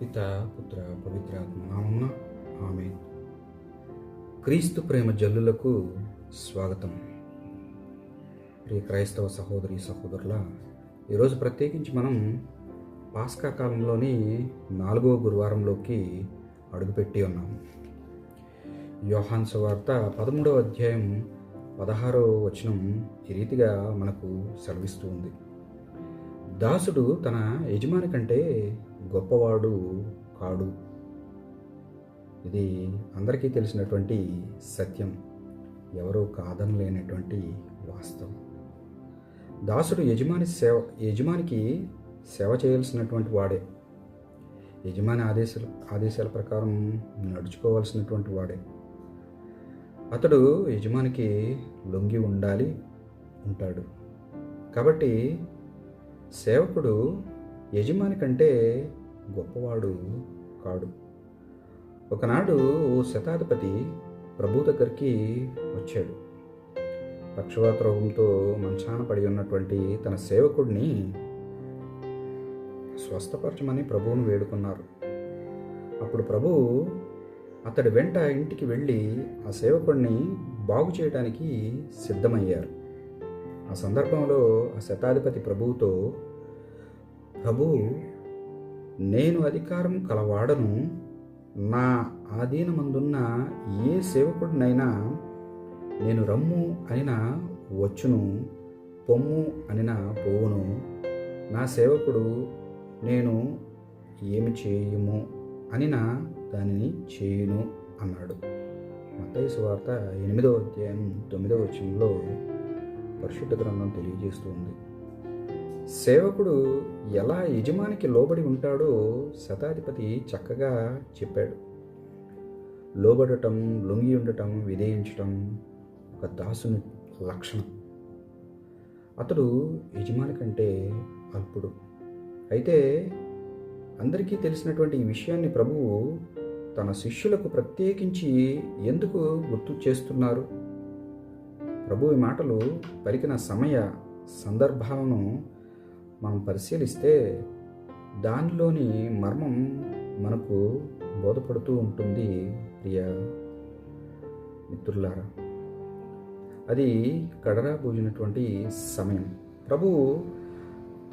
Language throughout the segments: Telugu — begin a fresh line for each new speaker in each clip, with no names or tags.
పిత పుత్ర పవిత్రాత్మ నామున ఆమె క్రీస్తు ప్రేమ జల్లులకు స్వాగతం. ప్రియ క్రైస్తవ సహోదరి సహోదరుల ఈరోజు ప్రత్యేకించి మనం పాస్కా కాలంలోని నాలుగవ గురువారంలోకి అడుగుపెట్టి ఉన్నాము. యోహాన్ సువార్త పదమూడవ అధ్యాయం పదహారవ వచనం ఈ రీతిగా మనకు సెలవిస్తూ ఉంది. దాసుడు తన యజమాని కంటే గొప్పవాడు కాడు. ఇది అందరికీ తెలిసినటువంటి సత్యం. ఎవరూ కాదనలేనటువంటి వాస్తవం. దాసుడు యజమాని సేవ యజమానికి సేవ చేయాల్సినటువంటి వాడే. యజమాని ఆదేశాల ఆదేశాల ప్రకారం నడుచుకోవాల్సినటువంటి వాడే. అతడు యజమానికి లొంగి ఉండాలి ఉంటాడు. కాబట్టి సేవకుడు యజమాని కంటే గొప్పవాడు కాడు. ఒకనాడు ఓ శతాధిపతి ప్రభు దగ్గరికి వచ్చాడు. పక్షవాత రోగంతో మంచాన పడి ఉన్నటువంటి తన సేవకుడిని స్వస్థపరచమని ప్రభువును వేడుకున్నారు. అప్పుడు ప్రభు అతడి వెంట ఇంటికి వెళ్ళి ఆ సేవకుడిని బాగు చేయడానికి సిద్ధమయ్యారు. ఆ సందర్భంలో ఆ శతాధిపతి ప్రభువుతో ప్రభు నేను అధికారం కలవాడను. నా ఆధీనమందున్న ఏ సేవకుడినైనా నేను రమ్ము అనిన వచ్చును పొమ్ము అనిన పోవును. నా సేవకుడు నేను ఏమి చేయము అనినా దానిని చేయును అన్నాడు. మత్తయి సువార్త ఎనిమిదవ అధ్యాయం తొమ్మిదవ వచనంలో పరిశుద్ధ గ్రంథం తెలియజేస్తుంది. సేవకుడు ఎలా యజమానికి లోబడి ఉంటాడో శతాధిపతి చక్కగా చెప్పాడు. లోబడటం లొంగి ఉండటం విధేయించటం ఒక దాసుని లక్షణం. అతడు యజమాని కంటే అల్పుడు. అయితే అందరికీ తెలిసినటువంటి ఈ విషయాన్ని ప్రభువు తన శిష్యులకు ప్రత్యేకించి ఎందుకు గుర్తు చేస్తున్నారు? ప్రభు ఈ మాటలు పలికిన సమయ సందర్భాలను మనం పరిశీలిస్తే దానిలోని మర్మం మనకు బోధపడుతూ ఉంటుంది ప్రియ మిత్రులారా. అది కడరాబోజినటువంటి సమయం. ప్రభువు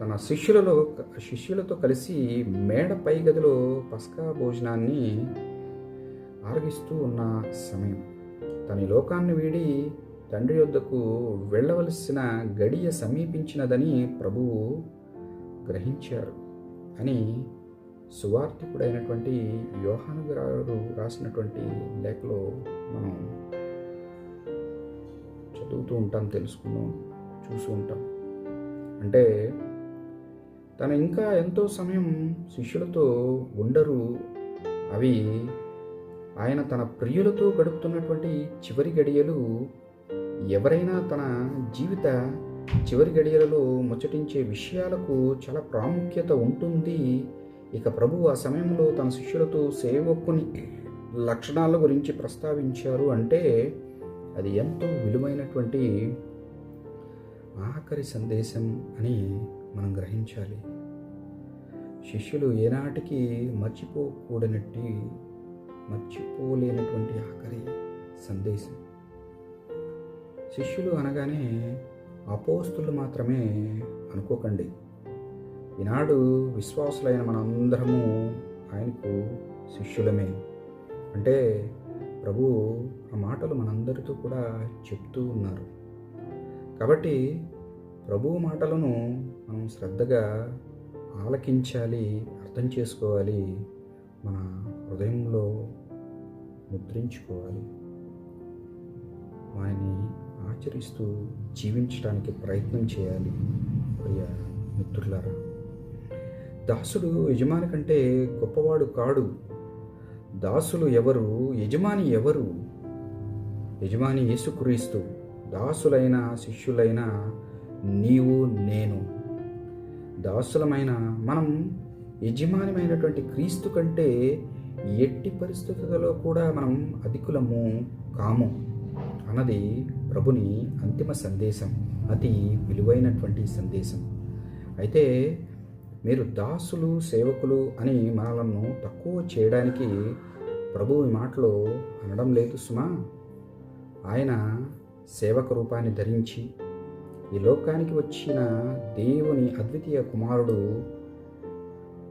తన శిష్యులలో శిష్యులతో కలిసి మేడ పై గదిలో పస్కా భోజనాన్ని ఆరగిస్తూ ఉన్న సమయం. తన లోకాన్ని వీడి తండ్రి వద్దకు వెళ్ళవలసిన గడియ సమీపించినదని ప్రభువు గ్రహించారు అని సువార్థికుడైనటువంటి యోహాను గారు రాసినటువంటి లేఖలో మనం చదువుతూ ఉంటాం తెలుసుకుందాం చూస్తూ ఉంటాం. అంటే తను ఇంకా ఎంతో సమయం శిష్యులతో ఉండరు. అవి ఆయన తన ప్రియులతో గడుపుతున్నటువంటి చివరి గడియలు ఎవరైనా తన జీవిత చివరి గడియలలో ముచ్చటించే విషయాలకు చాలా ప్రాముఖ్యత ఉంటుంది. ఇక ప్రభు ఆ సమయంలో తన శిష్యులతో సేవకుని లక్షణాల గురించి ప్రస్తావించారు అంటే అది ఎంతో విలువైనటువంటి ఆఖరి సందేశం అని మనం గ్రహించాలి. శిష్యులు ఏనాటికి మర్చిపోకూడనట్టి మర్చిపోలేనటువంటి ఆఖరి సందేశం. శిష్యులు అనగానే అపోస్తులు మాత్రమే అనుకోకండి. ఈనాడు విశ్వాసులైన మనందరము ఆయనకు శిష్యులమే. అంటే ప్రభు ఆ మాటలు మనందరితో కూడా చెప్తూ ఉన్నారు. కాబట్టి ప్రభు మాటలను మనం శ్రద్ధగా ఆలకించాలి అర్థం చేసుకోవాలి మన హృదయంలో ముద్రించుకోవాలి. వారిని ఆచరిస్తూ జీవించడానికి ప్రయత్నం చేయాలి ప్రియ మిత్రులారా. దాసుడు యజమాని కంటే గొప్పవాడు కాడు. దాసులు ఎవరు? యజమాని ఎవరు? యజమాని యేసుక్రీస్తు. దాసులైన శిష్యులైన నీవు నేను. దాసులమైన మనం యజమానమైనటువంటి క్రీస్తు కంటే ఎట్టి పరిస్థితులలో కూడా మనం అధికులము కాము. అన్నది ప్రభుని అంతిమ సందేశం అతి విలువైనటువంటి సందేశం. అయితే మీరు దాసులు సేవకులు అని మనలను తక్కువ చేయడానికి ప్రభు ఈ మాటలో అనడం లేదు సుమా. ఆయన సేవక రూపాన్ని ధరించి ఈ లోకానికి వచ్చిన దేవుని అద్వితీయ కుమారుడు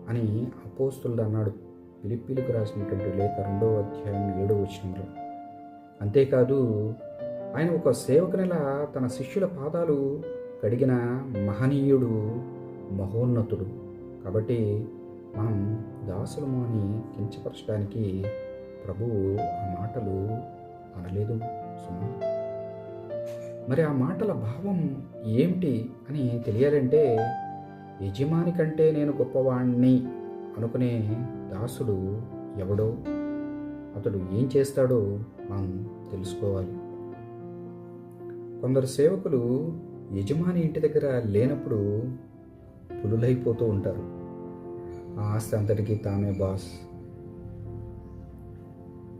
అని అపోస్తులు అన్నాడు. పిలిపిలికి రాసినటువంటి లేఖ రెండవ అధ్యాయం ఏడవ వచనంలో. అంతేకాదు ఆయన ఒక సేవకునిలా తన శిష్యుల పాదాలు కడిగిన మహనీయుడు మహోన్నతుడు. కాబట్టి మనం దాసులము అని కించపరచడానికి ప్రభువు ఆ మాటలు అనలేదు సుమా. మరి ఆ మాటల భావం ఏమిటి అని తెలియాలంటే యజమాని కంటే నేను గొప్పవాణ్ణి అనుకునే దాసుడు ఎవడో? అతడు ఏం చేస్తాడో మనం తెలుసుకోవాలి. కొందరు సేవకులు యజమాని ఇంటి దగ్గర లేనప్పుడు పులులైపోతూ ఉంటారు. ఆ ఆస్తి అంతటికీ తామే బాస్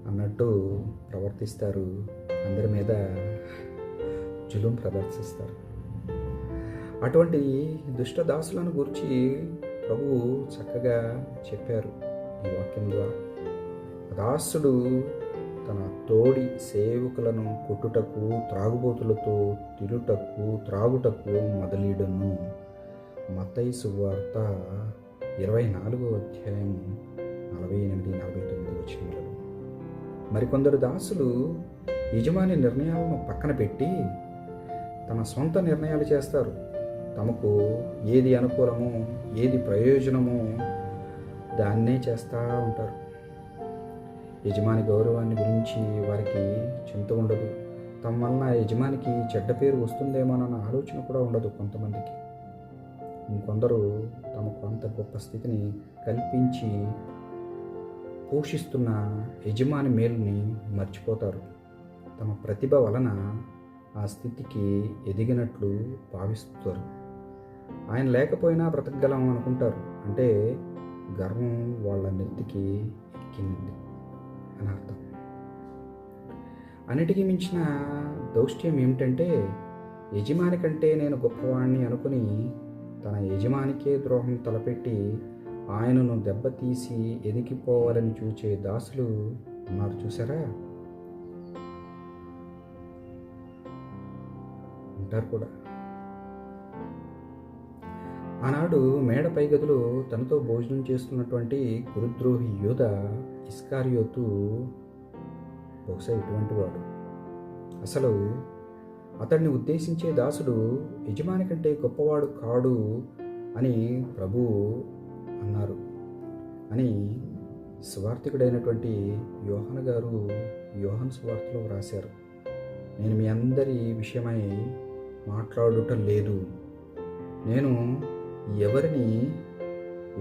అన్నట్టు ప్రవర్తిస్తారు. అందరి మీద జులుం ప్రదర్శిస్తారు. అటువంటి దుష్ట దాసులను గురించి ప్రభువు చక్కగా చెప్పారు ఈ వాక్యం ద్వారా. దాసుడు తన తోడి సేవకులను కొట్టుటకు త్రాగుబోతులతో తిరుటకు త్రాగుటకు మొదలీడను. మతైసు వార్త ఇరవై నాలుగో అధ్యాయం నలభై ఎనిమిది నలభై తొమ్మిది వచ్చినలలో మరికొందరు దాసులు యజమాని నిర్ణయాలను పక్కన పెట్టి తమ సొంత నిర్ణయాలు చేస్తారు. తమకు ఏది అనుకూలమో ఏది ప్రయోజనమో దాన్నే చేస్తూ ఉంటారు. యజమాని గౌరవాన్ని గురించి వారికి చింత ఉండదు. తమ వలన యజమానికి చెడ్డ పేరు వస్తుందేమోనన్న ఆలోచన కూడా ఉండదు కొంతమందికి. ఇంకొందరు తమకు అంత గొప్ప స్థితిని కల్పించి పోషిస్తున్న యజమాని మేలుని మర్చిపోతారు. తమ ప్రతిభ వలన ఆ స్థితికి ఎదిగినట్లు భావిస్తారు. ఆయన లేకపోయినా బ్రతకగలం అనుకుంటారు. అంటే గర్వం వాళ్ళ నెత్తికి ఎక్కింది. అని అర్థం. అన్నిటికీ మించిన దౌష్ట్యం ఏమిటంటే యజమాని కంటే నేను గొప్పవాణ్ణి అనుకుని తన యజమానికే ద్రోహం తలపెట్టి ఆయనను దెబ్బతీసి ఎదిగిపోవాలని చూచే దాసులు ఉన్నారు చూసారా ఉంటారు కూడా. ఆనాడు మేడ పైగదిలో తనతో భోజనం చేస్తున్నటువంటి గురుద్రోహి యోధ ఇస్కారియోతు బహుశా ఇటువంటి వాడు. అసలు అతడిని ఉద్దేశించే దాసుడు యజమాని కంటే గొప్పవాడు కాడు అని ప్రభువు అన్నారు అని స్వార్థికుడైనటువంటి యోహన్ గారు యోహన్ స్వార్థలో వ్రాశారు. నేను మీ అందరి విషయమై మాట్లాడటం లేదు. నేను ఎవరిని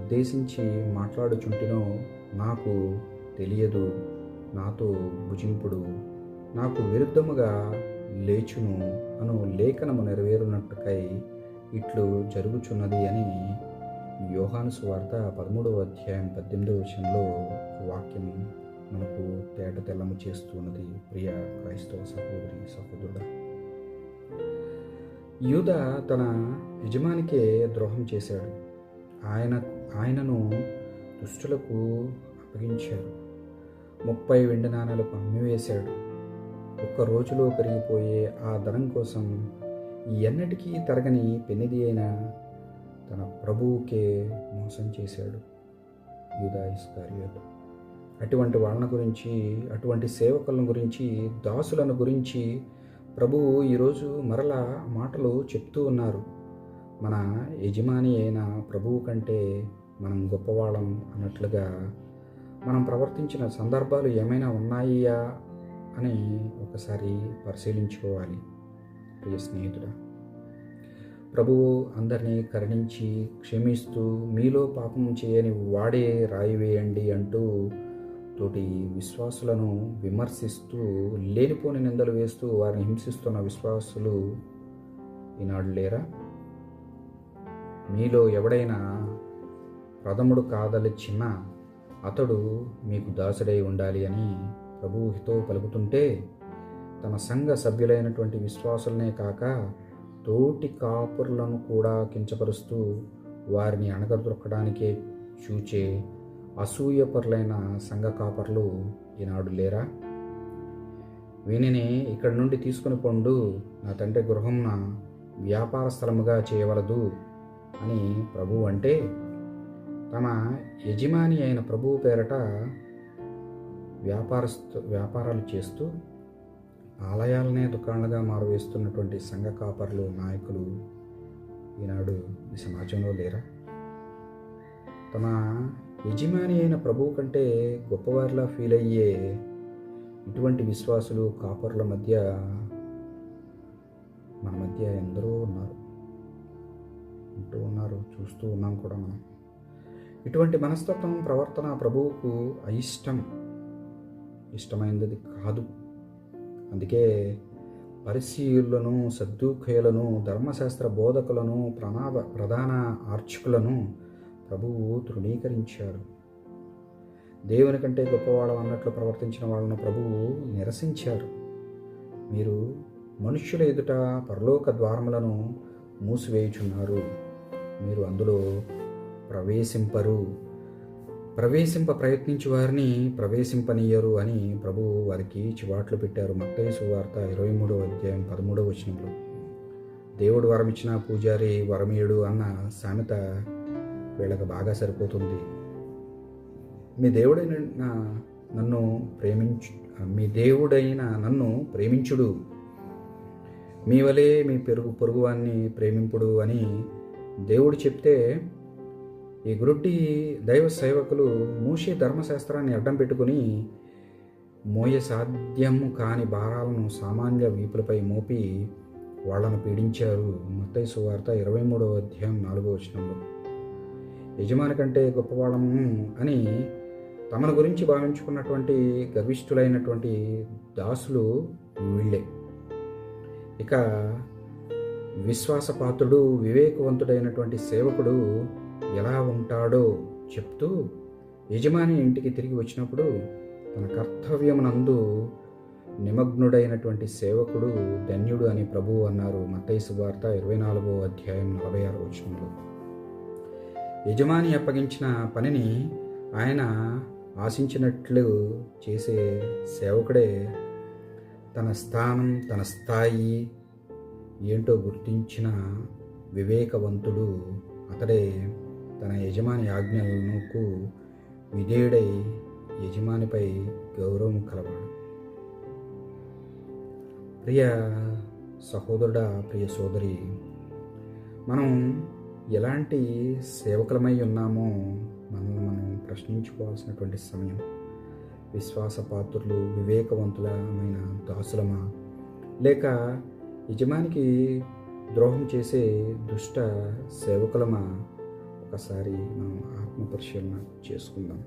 ఉద్దేశించి మాట్లాడుచుంటినో నాకు తెలియదు. నాతో భుజింపుడు నాకు విరుద్ధముగా లేచును అను లేఖనము నెరవేరునట్టుకై ఇట్లు జరుగుచున్నది అని యోహాను సువార్త పదమూడవ అధ్యాయం పద్దెనిమిదవ విషయంలో వాక్యం మనకు తేట తెల్లము చేస్తున్నది. ప్రియ క్రైస్తవ సహోదరి సహోదరుడా యూద తన యజమానికే ద్రోహం చేశాడు. ఆయన ఆయనను దుష్టులకు అప్పగించాడు ముప్పై వెండి నాణాలకు అమ్మివేశాడు ఒక్క రోజులో పెరిగిపోయే ఆ ధనం కోసం ఎన్నటికీ తరగని పెనిది అయిన తన ప్రభువుకే మోసం చేశాడు యూదా అటువంటి వాళ్ళని గురించి అటువంటి సేవకులను గురించి దాసులను గురించి ప్రభువు ఈరోజు మరలా మాటలు చెప్తూ ఉన్నారు. మన యజమాని అయిన ప్రభువు కంటే మనం గొప్పవాళ్ళం అన్నట్లుగా మనం ప్రవర్తించిన సందర్భాలు ఏమైనా ఉన్నాయా అని ఒకసారి పరిశీలించుకోవాలి. ప్రియ స్నేహితుడా ప్రభువు అందరినీ కరుణించి క్షమిస్తూ మీలో పాపం చేయని వాడే రాయి వేయండి అంటూ తోటి విశ్వాసులను విమర్శిస్తూ లేనిపోని నిందలు వేస్తూ వారిని హింసిస్తున్న విశ్వాసులు ఈనాడు లేరా? మీలో ఎవడైనా ప్రథముడు కాదలిచిన అతడు మీకు దాసుడై ఉండాలి అని ప్రభువు హితో పలుకుతుంటే తన సంఘ సభ్యులైనటువంటి విశ్వాసులనే కాక తోటి కాపురులను కూడా కించపరుస్తూ వారిని అణగదొక్కడానికే చూచే అసూయపరులైన సంఘ కాపర్లు ఈనాడు లేరా? వీనిని ఇక్కడి నుండి తీసుకుని పొండు నా తండ్రి గృహంన వ్యాపార స్థలముగా చేయవలదు అని ప్రభువు అంటే తమ యజమాని అయిన ప్రభువు పేరట వ్యాపారస్తు వ్యాపారాలు చేస్తూ ఆలయాలనే దుకాణాలుగా మారువేస్తున్నటువంటి సంఘ కాపర్లు నాయకులు ఈనాడు ఈ సమాజంలో లేరా? తమ యజమాని అయిన ప్రభువు కంటే గొప్పవారిలా ఫీల్ అయ్యే ఇటువంటి విశ్వాసులు కాపర్ల మధ్య మన మధ్య ఎందరో ఉన్నారు. ఉంటూ ఉన్నారు చూస్తూ ఉన్నాం కూడా మనం. ఇటువంటి మనస్తత్వం ప్రవర్తన ప్రభువుకు అయిష్టం. ఇష్టమైనది కాదు. అందుకే పరిశీయులను సద్దుఖయులను ధర్మశాస్త్ర బోధకులను ప్రణాద ప్రధాన ఆర్చకులను ప్రభువు తృణీకరించాడు. దేవుని కంటే గొప్పవాడు అన్నట్లు ప్రవర్తించిన వాళ్ళను ప్రభువు నిరసించారు మీరు మనుష్యుల ఎదుట పరలోక ద్వారములను మూసివేయుచున్నారు. మీరు అందులో ప్రవేశింపరు. ప్రవేశింప ప్రయత్నించి వారిని ప్రవేశింపనీయరు అని ప్రభువు వారికి చివాట్లు పెట్టారు. మత్తయి సువార్త ఇరవై మూడవ అధ్యాయం పదమూడవ వచనంలో. దేవుడు వరమిచ్చిన పూజారి వరమేయుడు అన్న సామెత వీళ్ళకి బాగా సరిపోతుంది. మీ దేవుడైన నన్ను ప్రేమించు మీ దేవుడైన నన్ను ప్రేమించుడు. మీ వలే మీ పెరుగు పొరుగువాన్ని ప్రేమింపుడు అని దేవుడు చెప్తే ఈ గురుడ్డి దైవ సేవకులు మూషి ధర్మశాస్త్రాన్ని అడ్డం పెట్టుకుని మోయ సాధ్యము కాని భారాలను సామాన్య వీపులపై మోపి వాళ్ళను పీడించారు. మత్తయి సువార్త ఇరవై మూడవ అధ్యాయం నాలుగో వచనంలో. యజమాని కంటే గొప్పవాళ్ళము అని తమను గురించి భావించుకున్నటువంటి గర్విష్ఠులైనటువంటి దాసులు వీళ్ళే. ఇక విశ్వాసపాత్రుడు వివేకవంతుడైనటువంటి సేవకుడు ఎలా ఉంటాడో చెప్తూ యజమాని ఇంటికి తిరిగి వచ్చినప్పుడు తన కర్తవ్యమునందు నిమగ్నుడైనటువంటి సేవకుడు ధన్యుడు అని ప్రభువు అన్నారు. మత్తైసు వార్త ఇరవై నాలుగో అధ్యాయం నలభై ఆరు వచనంలో. యజమాని అప్పగించిన పనిని ఆయన ఆశించినట్లు చేసే సేవకుడే తన స్థానం తన స్థాయి ఏంటో గుర్తించిన వివేకవంతుడు అతడే. తన యజమాని ఆజ్ఞలకు విధేయుడై యజమానిపై గౌరవం కలవాడు. ప్రియ సహోదరుడా ప్రియ సోదరి మనం ఎలాంటి సేవకులమై ఉన్నామో మనల్ని మనం ప్రశ్నించుకోవాల్సినటువంటి సమయం. విశ్వాస పాత్రులు వివేకవంతులమైన దాసులమా? లేక యజమానికి ద్రోహం చేసే దుష్ట సేవకులమా? ఒకసారి మనం ఆత్మపరిశీలన చేసుకుందాం.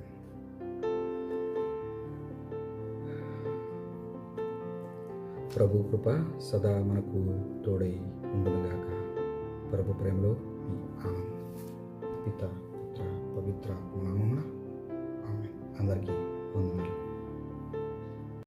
ప్రభు కృప సదా మనకు తోడై ఉండునుగాక. ప్రభు ప్రేమలో పిత పుత్ర పవిత్ర నామమున ఆమె. అందరికీ వందనాలు.